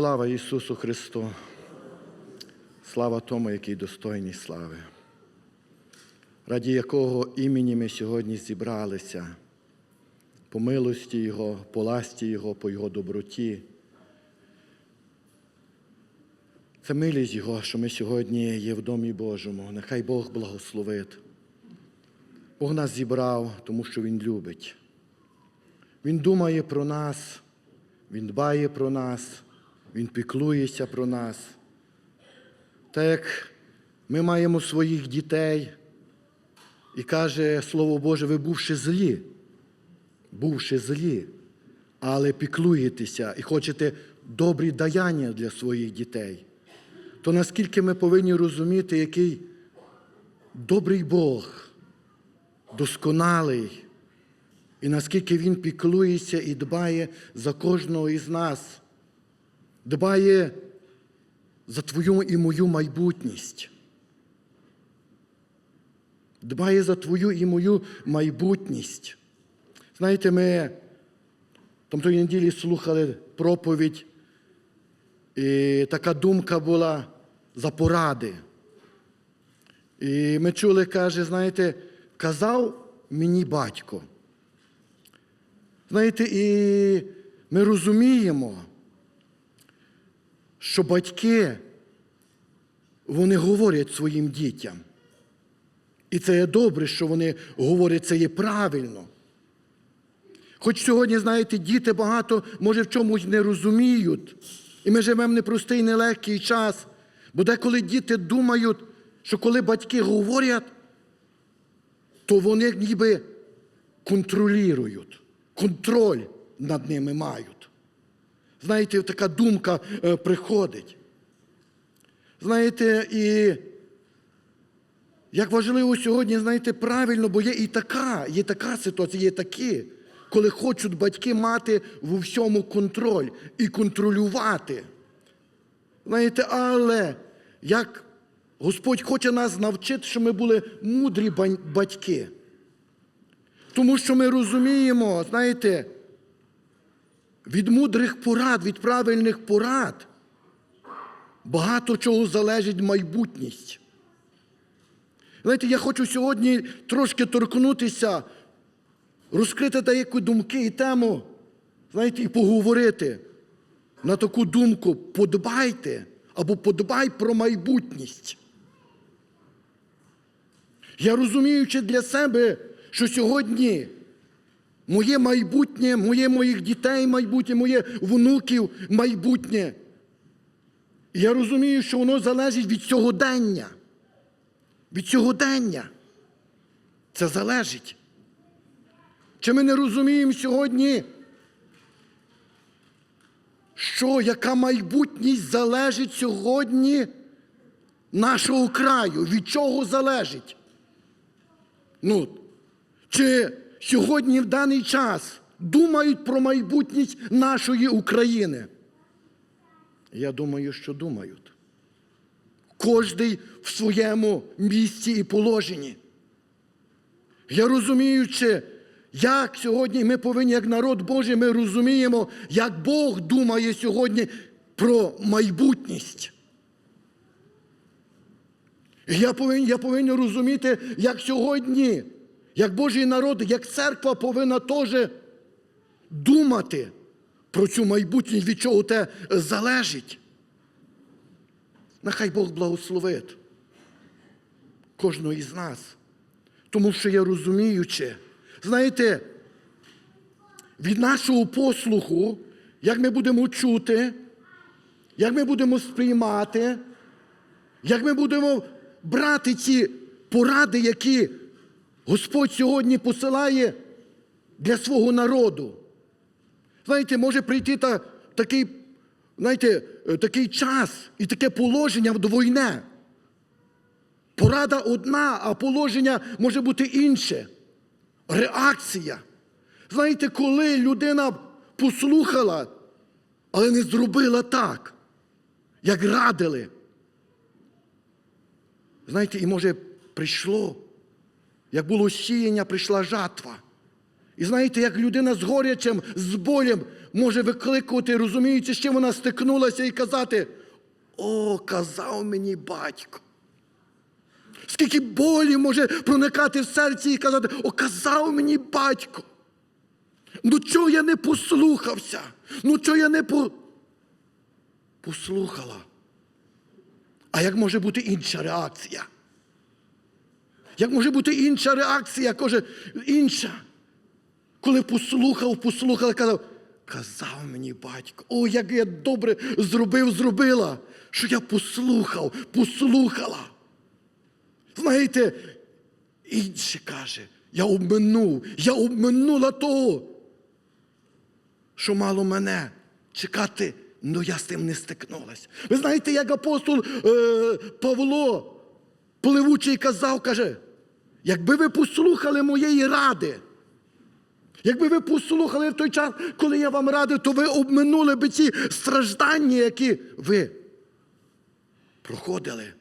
Слава Ісусу Христу! Слава тому, який достойний слави, раді якого імені ми сьогодні зібралися, по милості Його, по ласті Його, по Його доброті. Це милість Його, що ми сьогодні є в Домі Божому. Нехай Бог благословить. Бог нас зібрав, тому що Він любить. Він думає про нас, Він дбає про нас, Він піклується про нас. Так як ми маємо своїх дітей, і каже Слово Боже, ви бувши злі, бувши злі, але піклуєтеся і хочете добрі даяння для своїх дітей, то наскільки ми повинні розуміти, який добрий Бог, досконалий, і наскільки Він піклується і дбає за кожного із нас, дбає за твою і мою майбутність. Дбає за твою і мою майбутність. Знаєте, ми тої неділі слухали проповідь, і така думка була за поради. І ми чули, каже, знаєте, казав мені батько. Знаєте, і ми розуміємо, що батьки, вони говорять своїм дітям. І це є добре, що вони говорять, це є правильно. Хоч сьогодні, знаєте, діти багато, може, в чомусь не розуміють. І ми живемо в непростий, нелегкий час. Бо деколи діти думають, що коли батьки говорять, то вони ніби контролюють, контроль над ними мають. Знаєте, така думка е, приходить. Знаєте, і як важливо сьогодні, знаєте, правильно, бо є і така, є така ситуація, є такі, коли хочуть батьки мати в всьому контроль і контролювати. Знаєте, але як Господь хоче нас навчити, щоб ми були мудрі батьки. Тому що ми розуміємо, знаєте, від мудрих порад, від правильних порад багато чого залежить майбутність. Знаєте, я хочу сьогодні трошки торкнутися, розкрити деякі думки і тему, знаєте, і поговорити на таку думку, подбайте або подбай про майбутність. Я розуміючи для себе, що сьогодні моє майбутнє, моє моїх дітей майбутнє, моє внуків майбутнє. Я розумію, що воно залежить від сьогодення. Від сьогодення. Це залежить. Чи ми не розуміємо сьогодні, що яка майбутність залежить сьогодні нашого краю? Від чого залежить? Ну, Чи сьогодні в даний час думають про майбутність нашої України? Я думаю, що думають. Кожний в своєму місці і положенні. Я розуміючи, як сьогодні ми повинні, як народ Божий, ми розуміємо, як Бог думає сьогодні про майбутність. Я повинен, я повинен розуміти, як сьогодні, як Божий народ, як церква повинна теж думати про цю майбутність, від чого те залежить. Нехай Бог благословить кожного із нас. Тому що я розуміючи, знаєте, від нашого послуху, як ми будемо чути, як ми будемо сприймати, як ми будемо брати ці поради, які Господь сьогодні посилає для свого народу. Знаєте, може прийти та, такий, знаєте, такий час і таке положення до війни. Порада одна, а положення може бути інше. Реакція. Знаєте, коли людина послухала, але не зробила так, як радили. Знаєте, і може прийшло, як було сіяння, прийшла жатва. І знаєте, як людина з горячем, з болем може викликувати, розуміючи, з чим вона стикнулася, і казати: О, казав мені батько. Скільки болі може проникати в серці і казати, о, казав мені батько. Ну чого я не послухався? Ну чого я не по... послухала? А як може бути інша реакція? Як може бути інша реакція? Каже, інша. Коли послухав, послухав, казав, казав мені батько, о, як я добре зробив, зробила, що я послухав, послухала. Знаєте, інше каже, я обминув, я обминула того, що мало мене чекати, ну я з тим не стикнулась. Ви знаєте, як апостол е, Павло пливучий казав, каже, якби ви послухали моєї ради, якби ви послухали в той час, коли я вам радив, то ви обминули би ці страждання, які ви проходили.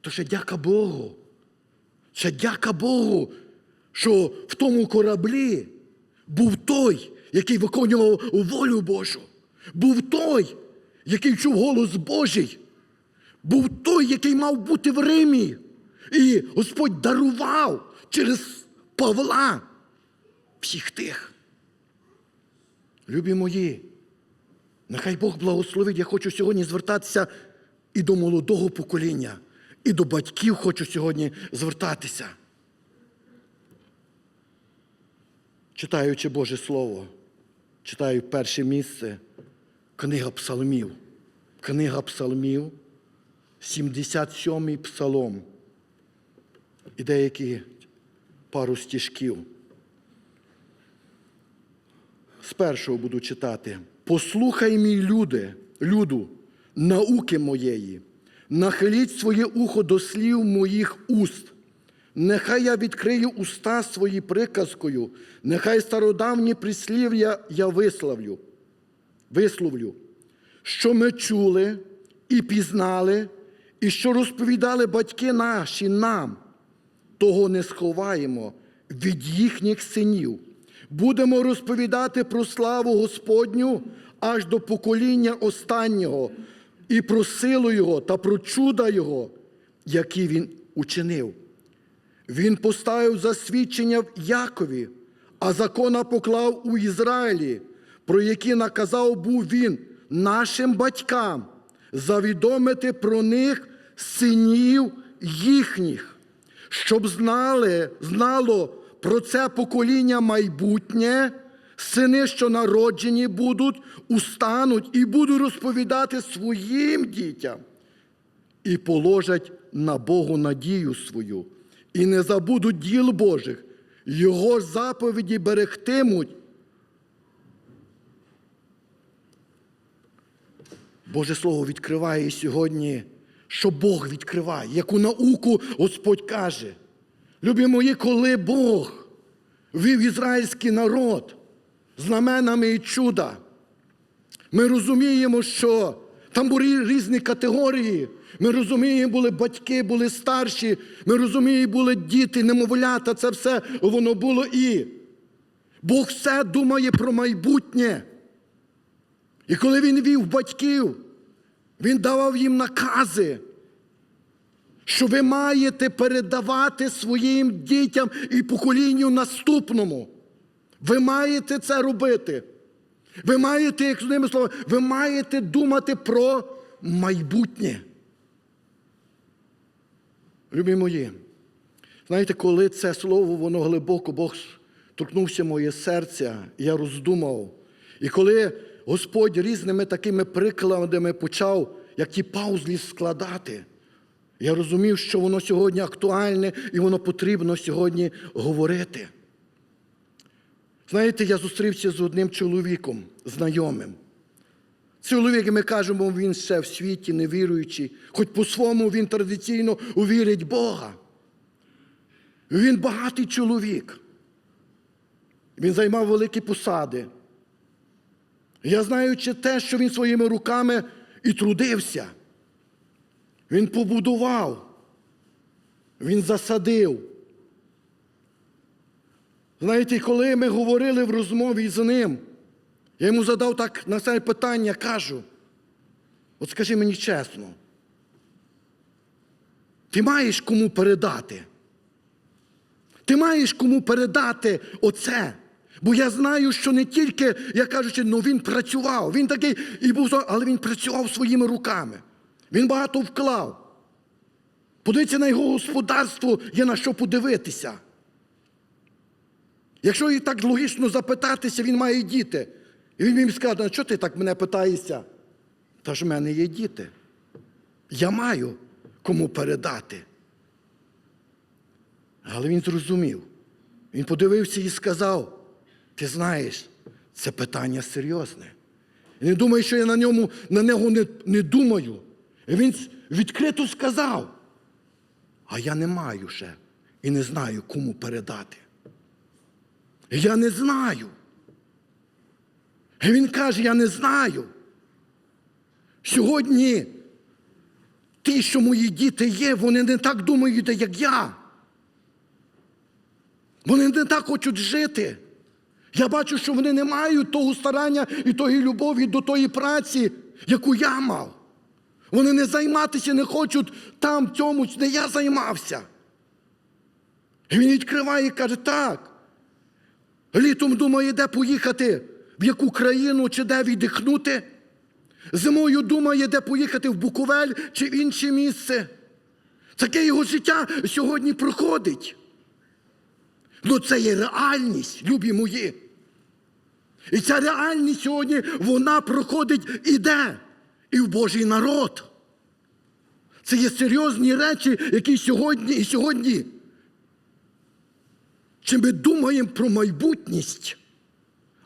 То ще дяка Богу. Ще дяка Богу, що в тому кораблі був той, який виконував волю Божу. Був той, який чув голос Божий. Був той, який мав бути в Римі. І Господь дарував через Павла всіх тих. Любі мої, нехай Бог благословить. Я хочу сьогодні звертатися і до молодого покоління, і до батьків хочу сьогодні звертатися. Читаючи Боже Слово, читаю перше місце, книга Псалмів. Книга Псалмів, 77-й псалом. І деякі пару стіжків. З першого буду читати. Послухай мій люди, люду, науки моєї, нахиліть своє ухо до слів моїх уст. Нехай я відкрию уста свої приказкою, нехай стародавні прислів'я я висловлю, висловлю, що ми чули і пізнали, і що розповідали батьки наші нам того не сховаємо від їхніх синів. Будемо розповідати про славу Господню аж до покоління останнього, і про силу Його та про чуда Його, які Він учинив. Він поставив засвідчення в Якові, а закона поклав у Ізраїлі, про які наказав був він нашим батькам завідомити про них синів їхніх щоб знали, знало про це покоління майбутнє, сини, що народжені будуть, устануть і будуть розповідати своїм дітям, і положать на Богу надію свою, і не забудуть діл Божих, Його заповіді берегтимуть. Боже Слово відкриває сьогодні що Бог відкриває, яку науку Господь каже. Любі мої, коли Бог вів ізраїльський народ знаменами і чуда, ми розуміємо, що там були різні категорії. Ми розуміємо, були батьки, були старші, ми розуміємо, були діти, немовлята, це все воно було і. Бог все думає про майбутнє. І коли він вів батьків, він давав їм накази, що ви маєте передавати своїм дітям і поколінню наступному. Ви маєте це робити. Ви маєте, як з ними словами, ви маєте думати про майбутнє. Любі мої, знаєте, коли це слово, воно глибоко, Бог торкнувся моє серце, я роздумав. І коли Господь різними такими прикладами почав, як ті паузлі складати. Я розумів, що воно сьогодні актуальне і воно потрібно сьогодні говорити. Знаєте, я зустрівся з одним чоловіком, знайомим. Чоловік, ми кажемо, він ще в світі невіруючий, хоч по-своєму він традиційно увірить Бога. Він багатий чоловік. Він займав великі посади. Я знаючи те, що він своїми руками і трудився. Він побудував, він засадив. Знаєте, коли ми говорили в розмові з ним, я йому задав так на це питання, кажу: от скажи мені чесно, ти маєш кому передати? Ти маєш кому передати оце. Бо я знаю, що не тільки, я кажучи, ну він працював, він такий і був, але він працював своїми руками. Він багато вклав. Подивіться на його господарство, є на що подивитися. Якщо і так логічно запитатися, він має діти. І він їм скаже, а що ти так мене питаєшся? Та ж в мене є діти. Я маю кому передати. Але він зрозумів. Він подивився і сказав: ти знаєш, це питання серйозне. І не думай, що я на ньому, на нього не, не думаю. І він відкрито сказав, а я не маю ще і не знаю, кому передати. Я не знаю. І він каже, я не знаю. Сьогодні ті, що мої діти є, вони не так думають, як я. Вони не так хочуть жити. Я бачу, що вони не мають того старання і тої любові до тої праці, яку я мав. Вони не займатися не хочуть там, цьому, де я займався. І він відкриває і каже, так. Літом думає, де поїхати, в яку країну чи де віддихнути. Зимою думає, де поїхати в Буковель чи в інше місце. Таке його життя сьогодні проходить. Ну це є реальність, любі мої. І ця реальність сьогодні вона проходить і де? І в Божий народ. Це є серйозні речі, які сьогодні і сьогодні. Чи ми думаємо про майбутність?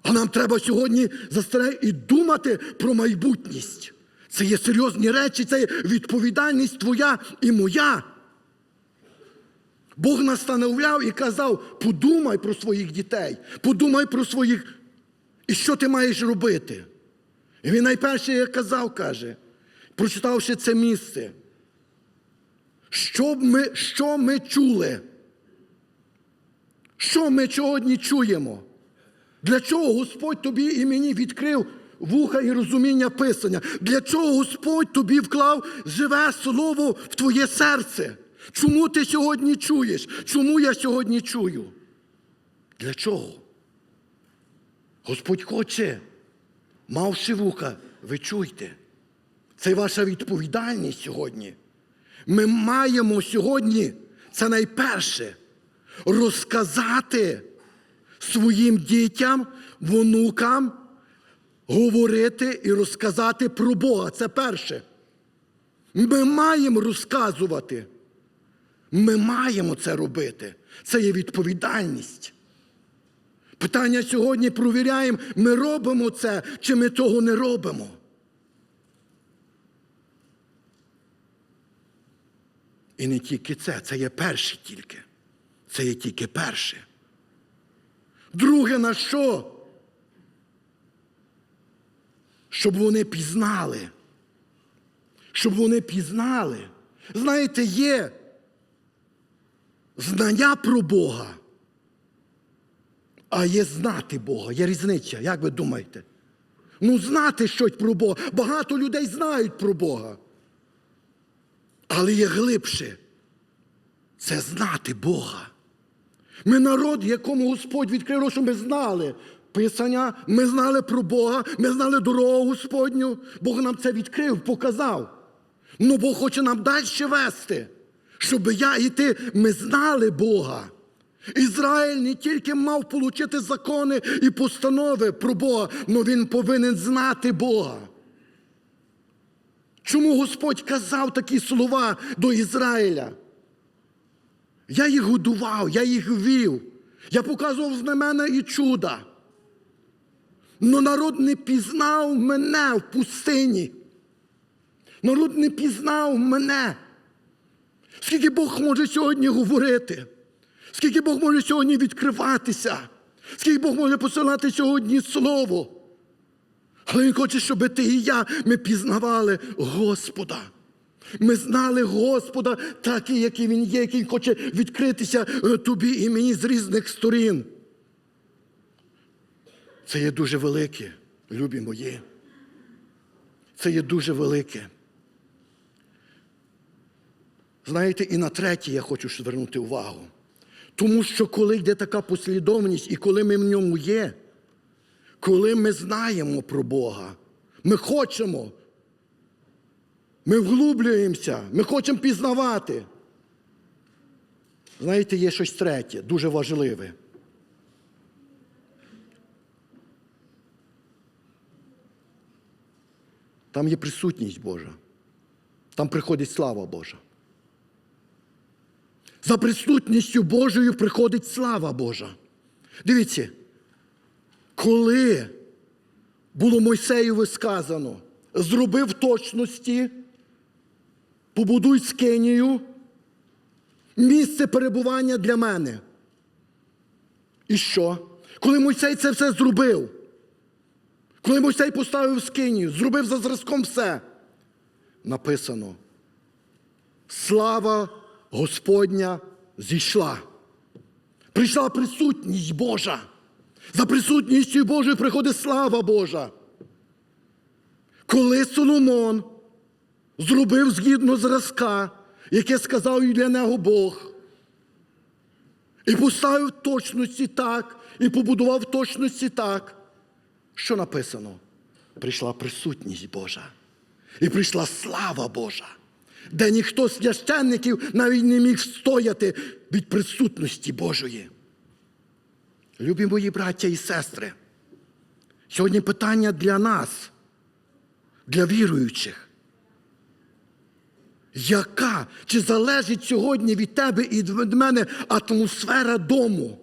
А нам треба сьогодні застерегти і думати про майбутність. Це є серйозні речі, це є відповідальність твоя і моя. Бог настановляв і казав: подумай про своїх дітей, подумай про своїх. І що ти маєш робити? І він найперше як казав, каже, прочитавши це місце. Що ми, що ми чули? Що ми сьогодні чуємо? Для чого Господь тобі і мені відкрив вуха і розуміння Писання? Для чого Господь тобі вклав живе слово в твоє серце? Чому ти сьогодні чуєш? Чому я сьогодні чую? Для чого? Господь хоче, мавши вуха, ви чуйте. Це ваша відповідальність сьогодні. Ми маємо сьогодні, це найперше, розказати своїм дітям, внукам, говорити і розказати про Бога. Це перше. Ми маємо розказувати. Ми маємо це робити. Це є відповідальність. Питання сьогодні провіряємо, ми робимо це, чи ми цього не робимо. І не тільки це, це є перше тільки. Це є тільки перше. Друге на що? Щоб вони пізнали. Щоб вони пізнали. Знаєте, є знання про Бога, а є знати Бога. Є різниця, як ви думаєте? Ну, знати щось про Бога. Багато людей знають про Бога. Але є глибше. Це знати Бога. Ми народ, якому Господь відкрив, що ми знали Писання, ми знали про Бога, ми знали дорогу Господню. Бог нам це відкрив, показав. Ну Бог хоче нам далі вести, щоб я і ти ми знали Бога. Ізраїль не тільки мав отримати закони і постанови про Бога, але він повинен знати Бога. Чому Господь казав такі слова до Ізраїля? Я їх годував, я їх вів, я показував знамена і чуда. Но народ не пізнав мене в пустині. Народ не пізнав мене. Скільки Бог може сьогодні говорити, скільки Бог може сьогодні відкриватися, скільки Бог може посилати сьогодні слово. Але Він хоче, щоб ти і я ми пізнавали Господа. Ми знали Господа, такий, який Він є, який хоче відкритися е, тобі і мені з різних сторін. Це є дуже велике, любі мої. Це є дуже велике. Знаєте, і на третє я хочу звернути увагу. Тому що коли йде така послідовність, і коли ми в ньому є, коли ми знаємо про Бога, ми хочемо, ми вглублюємося, ми хочемо пізнавати. Знаєте, є щось третє, дуже важливе. Там є присутність Божа. Там приходить слава Божа. За присутністю Божою приходить слава Божа. Дивіться, коли було Мойсеєві сказано, зроби в точності, побудуй скинію, місце перебування для мене. І що? Коли Мойсей це все зробив, коли Мойсей поставив скинію, зробив за зразком все, написано, слава Господня зійшла. Прийшла присутність Божа. За присутністю Божою приходить слава Божа. Коли Соломон зробив згідно зразка, яке сказав для нього Бог, і поставив точності так, і побудував точності так, що написано? Прийшла присутність Божа. І прийшла слава Божа, де ніхто з священників навіть не міг стояти від присутності Божої. Любі мої браття і сестри, сьогодні питання для нас, для віруючих. Яка чи залежить сьогодні від тебе і від мене атмосфера дому?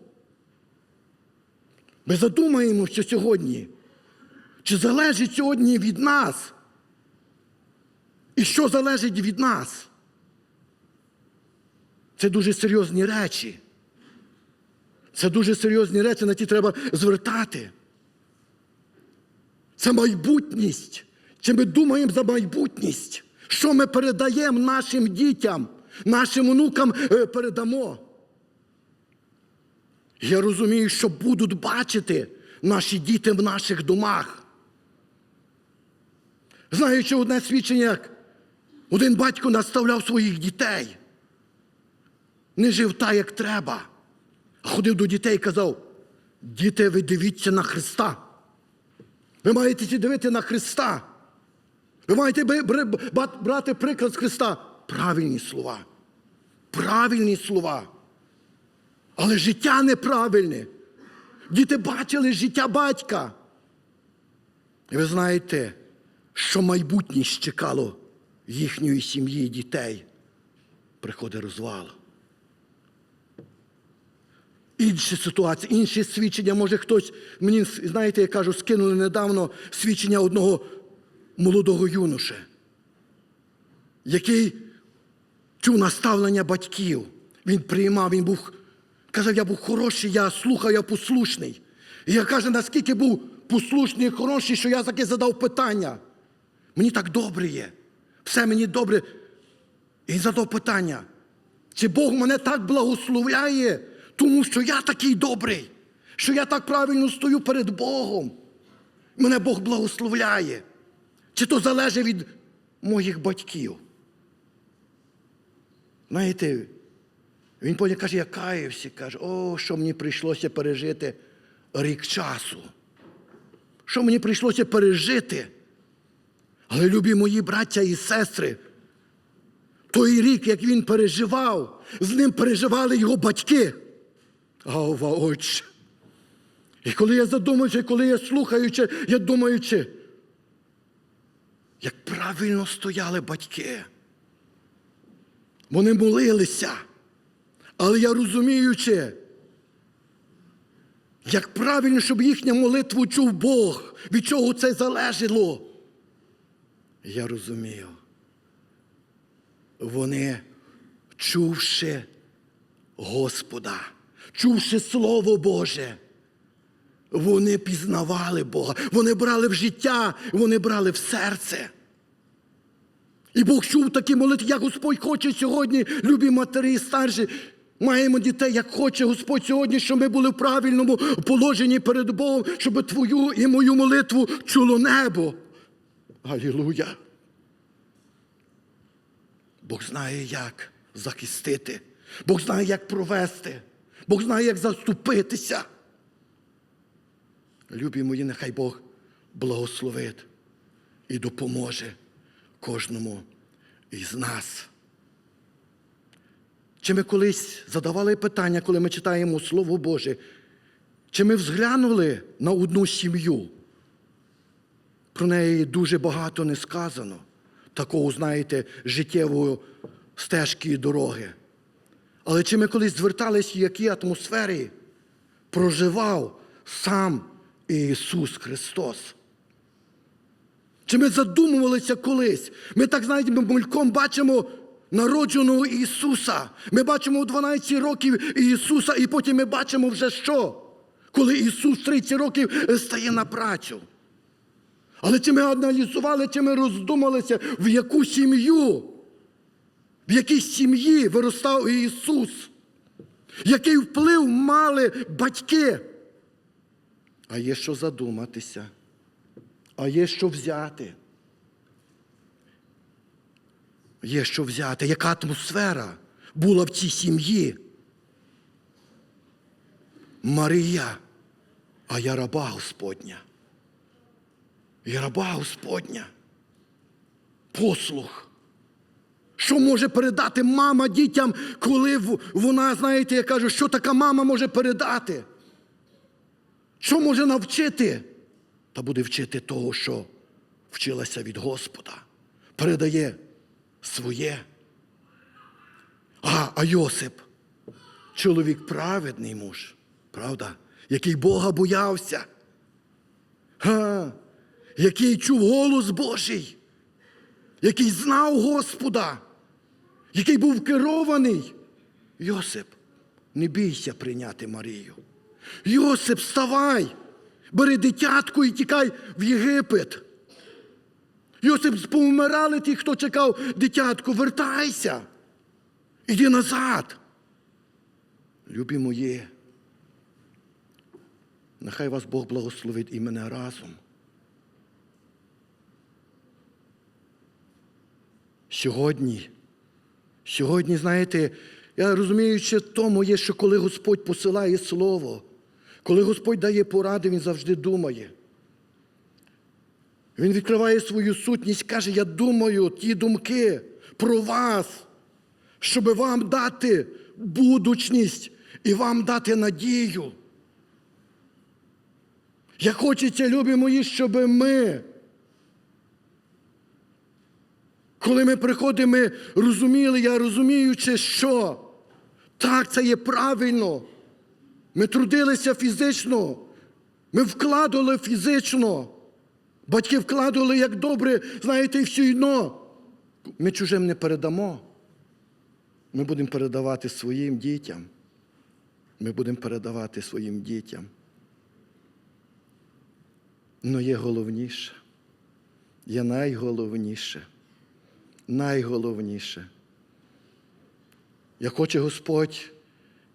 Ми задумаємося сьогодні, чи залежить сьогодні від нас? І що залежить від нас? Це дуже серйозні речі. Це дуже серйозні речі, на ті треба звертати. Це майбутність. Чи ми думаємо за майбутність? Що ми передаємо нашим дітям, нашим онукам е, передамо? Я розумію, що будуть бачити наші діти в наших домах. Знаючи одне свідчення, як один батько наставляв своїх дітей, не жив так, як треба, а ходив до дітей і казав: діти, ви дивіться на Христа. Ви маєте дивити на Христа. Ви маєте брати приклад з Христа. Правильні слова. Правильні слова. Але життя неправильне. Діти бачили життя батька. І ви знаєте, що майбутність чекало їхньої сім'ї і дітей. Приходить розвал. Інші ситуації, інші свідчення, може хтось, мені, знаєте, я кажу, скинули недавно свідчення одного молодого юноша, який чув наставлення батьків. Він приймав, він був, казав, я був хороший, я слухав, я послушний. І я каже, наскільки був послушний і хороший, що я таки задав питання. Мені так добре є. Все мені добре. І задав питання. Чи Бог мене так благословляє, тому що я такий добрий, що я так правильно стою перед Богом. Мене Бог благословляє. Чи то залежить від моїх батьків? Знаєте, він потім каже, я каявся, каже, о, що мені прийшлося пережити рік часу. Що мені прийшлося пережити? Але любі мої браття і сестри, той рік, як він переживав, з ним переживали його батьки. Ава, отче. І коли я задумуюся, коли я слухаючи, я думаючи, як правильно стояли батьки. Вони молилися. Але я розуміючи, як правильно, щоб їхню молитву чув Бог, від чого це залежало. Я розумію. Вони, чувши Господа, чувши Слово Боже, вони пізнавали Бога, вони брали в життя, вони брали в серце. І Бог чув такі молитви, як Господь хоче сьогодні, любі матері і старші, Маємо дітей, як хоче Господь сьогодні, щоб ми були в правильному положенні перед Богом, щоб твою і мою молитву чуло небо. Алілуя! Бог знає, як захистити, Бог знає, як провести, Бог знає, як заступитися. Любі мої, нехай Бог благословить і допоможе кожному із нас. Чи ми колись задавали питання, коли ми читаємо Слово Боже, чи ми взглянули на одну сім'ю? Про неї дуже багато не сказано, такого, знаєте, життєвої стежки і дороги. Але чи ми колись звертались, в якій атмосфері проживав сам Ісус Христос? Чи ми задумувалися колись? Ми так знаєте, ми мульком бачимо народженого Ісуса. Ми бачимо у 12 років Ісуса, і потім ми бачимо вже що? Коли Ісус 30 років стає на працю. Але чи ми аналізували, чи ми роздумалися, в яку сім'ю, в якій сім'ї виростав Ісус? Який вплив мали батьки? А є що задуматися, а є що взяти. Є що взяти, яка атмосфера була в цій сім'ї? Марія, а я раба Господня. Я раба Господня. Послух. Що може передати мама дітям, коли вона, знаєте, я кажу, що така мама може передати? Що може навчити? Та буде вчити того, що вчилася від Господа. Передає своє. А, а Йосип, чоловік праведний муж, правда, який Бога боявся, Га, який чув голос Божий, який знав Господа, який був керований. Йосип, не бійся прийняти Марію. Йосип, вставай, бери дитятку і тікай в Єгипет. Йосип, повмирали ті, хто чекав дитятку, вертайся. Іди назад. Любі мої, нехай вас Бог благословить і мене разом. Сьогодні, сьогодні, знаєте, я розумію, що тому є, що коли Господь посилає слово, коли Господь дає поради, Він завжди думає. Він відкриває свою сутність, каже, я думаю ті думки про вас, щоб вам дати будучність і вам дати надію. Я хочеться, любі мої, щоб ми, коли ми приходимо, ми розуміли, я розуміючи, що так, це є правильно. Ми трудилися фізично, ми вкладали фізично. Батьки вкладали як добре, знаєте, і все одно. Ми чужим не передамо. Ми будемо передавати своїм дітям. Ми будемо передавати своїм дітям. Но є головніше, є найголовніше, найголовніше. Як хоче Господь,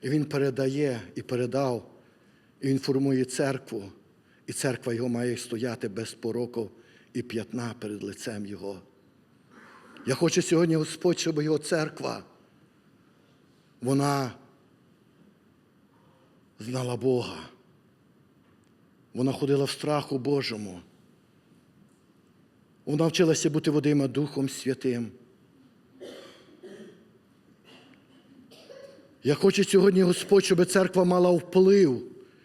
і Він передає і передав, і Він формує церкву, і церква його має стояти без пороку і п'ятна перед лицем Його. Я хочу сьогодні, Господь, щоб його церква, вона знала Бога. Вона ходила в страху Божому. Вона вчилася бути водима Духом Святим. Я хочу сьогодні, Господь, щоб церква мала вплив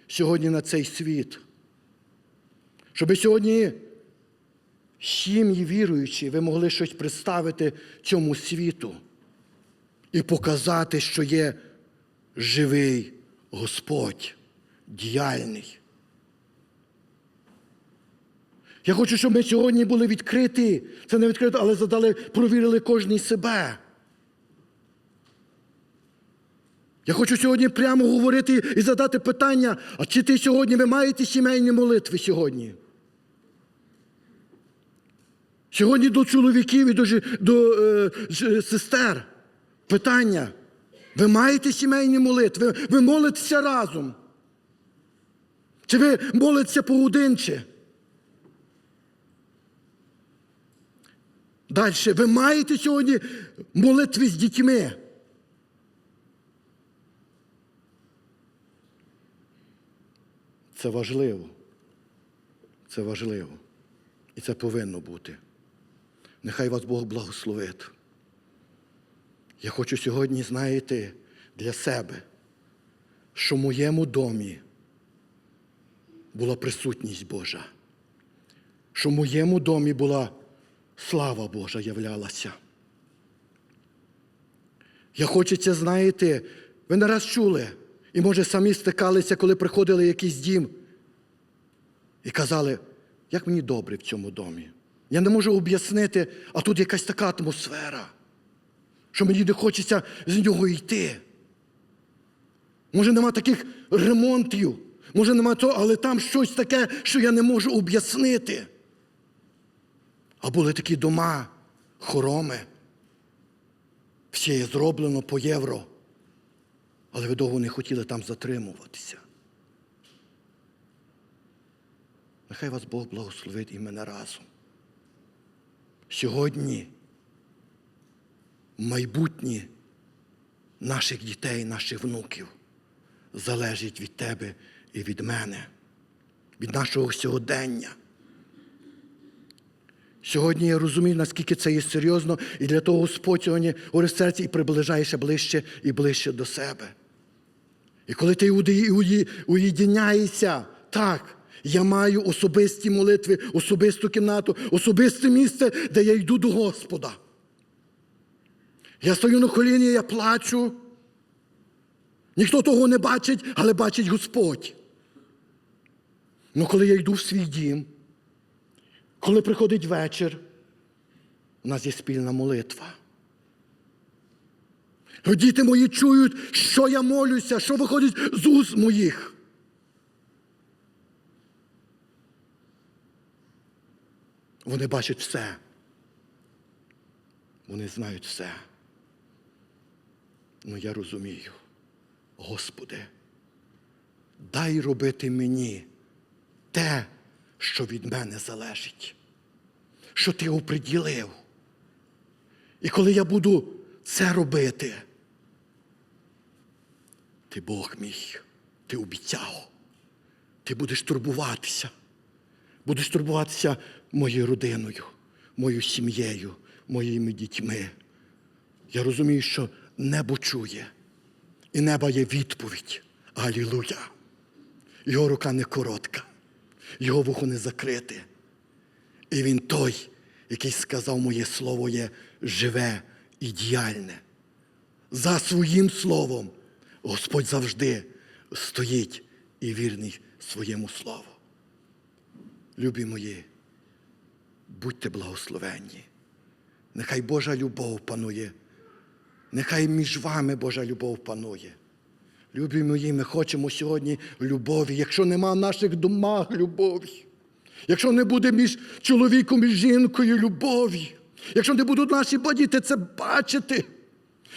сьогодні на цей світ. Щоб сьогодні сім'ї віруючі, ви могли щось представити цьому світу і показати, що є живий Господь, діяльний. Я хочу, щоб ми сьогодні були відкриті. Це не відкрито, але задали, провірили кожний себе. Я хочу сьогодні прямо говорити і задати питання, а чи ти сьогодні ви маєте сімейні молитви сьогодні? Сьогодні до чоловіків і до, до е, сестер питання. Ви маєте сімейні молитви, ви, молитеся разом. Чи ви молитеся поодинче? Далі, ви маєте сьогодні молитви з дітьми. Це важливо. Це важливо. І це повинно бути. Нехай вас Бог благословить. Я хочу сьогодні, знаєте, для себе, що в моєму домі була присутність Божа, що в моєму домі була слава Божа являлася. Я це, знаєте, ви не раз чули, і, може, самі стикалися, коли приходили якийсь дім і казали, як мені добре в цьому домі. Я не можу об'яснити, а тут якась така атмосфера, що мені не хочеться з нього йти. Може, нема таких ремонтів, може, нема того, але там щось таке, що я не можу об'яснити. А були такі дома, хороми. Все є зроблено по євро. Але ви довго не хотіли там затримуватися. Нехай вас Бог благословить і мене разом. Сьогодні майбутнє наших дітей, наших внуків залежить від тебе і від мене, від нашого сьогодення. Сьогодні я розумію, наскільки це є серйозно, і для того Господь сьогодні говорить серці і приближає ще ближче і ближче до себе. І коли ти уєдиняєшся, так, я маю особисті молитви, особисту кімнату, особисте місце, де я йду до Господа. Я стою на коліні, я плачу. Ніхто того не бачить, але бачить Господь. Ну коли я йду в свій дім, коли приходить вечір, у нас є спільна молитва. Діти мої чують, що я молюся, що виходить з уст моїх. Вони бачать все. Вони знають все. Ну я розумію, Господи, дай робити мені те, що від мене залежить, що ти оприділив. І коли я буду це робити, ти Бог мій, ти обіцяв, ти будеш турбуватися, будеш турбуватися моєю родиною, моєю сім'єю, моїми дітьми. Я розумію, що небо чує, і неба є відповідь. Алілуя! Його рука не коротка, його вухо не закрите. І він той, який сказав, моє слово є живе і діяльне. За своїм словом Господь завжди стоїть і вірний своєму слову. Любі мої, будьте благословенні. Нехай Божа любов панує. Нехай між вами Божа любов панує. Любі мої, ми хочемо сьогодні любові. Якщо нема в наших домах любові, якщо не буде між чоловіком і жінкою любові, якщо не будуть наші діти це бачити,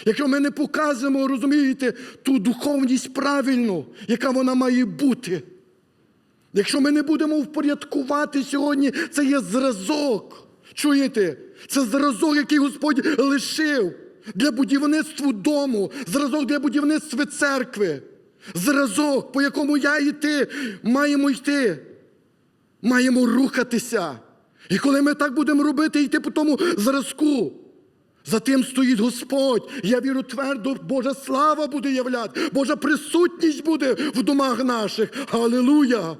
якщо ми не показуємо, розумієте, ту духовність правильну, яка вона має бути. Якщо ми не будемо впорядкувати сьогодні, це є зразок. Чуєте? Це зразок, який Господь лишив для будівництва дому, зразок для будівництва церкви. Зразок, по якому я і ти маємо йти. Маємо рухатися. І коли ми так будемо робити, йти по тому зразку, за тим стоїть Господь. Я вірю твердо, Божа слава буде являти, Божа присутність буде в домах наших. Алілуя!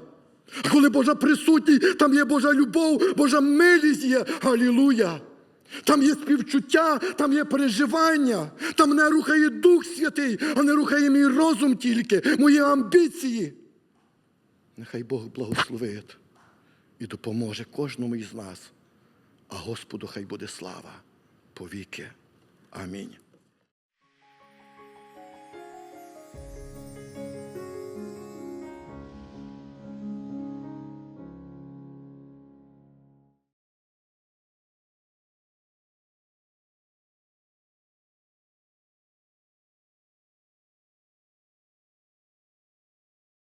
А коли Божа присутність, там є Божа любов, Божа милість є. Алілуя! Там є співчуття, там є переживання, там не рухає Дух Святий, а не рухає мій розум тільки, мої амбіції. Нехай Бог благословить і допоможе кожному із нас, а Господу хай буде слава повіки. Амінь.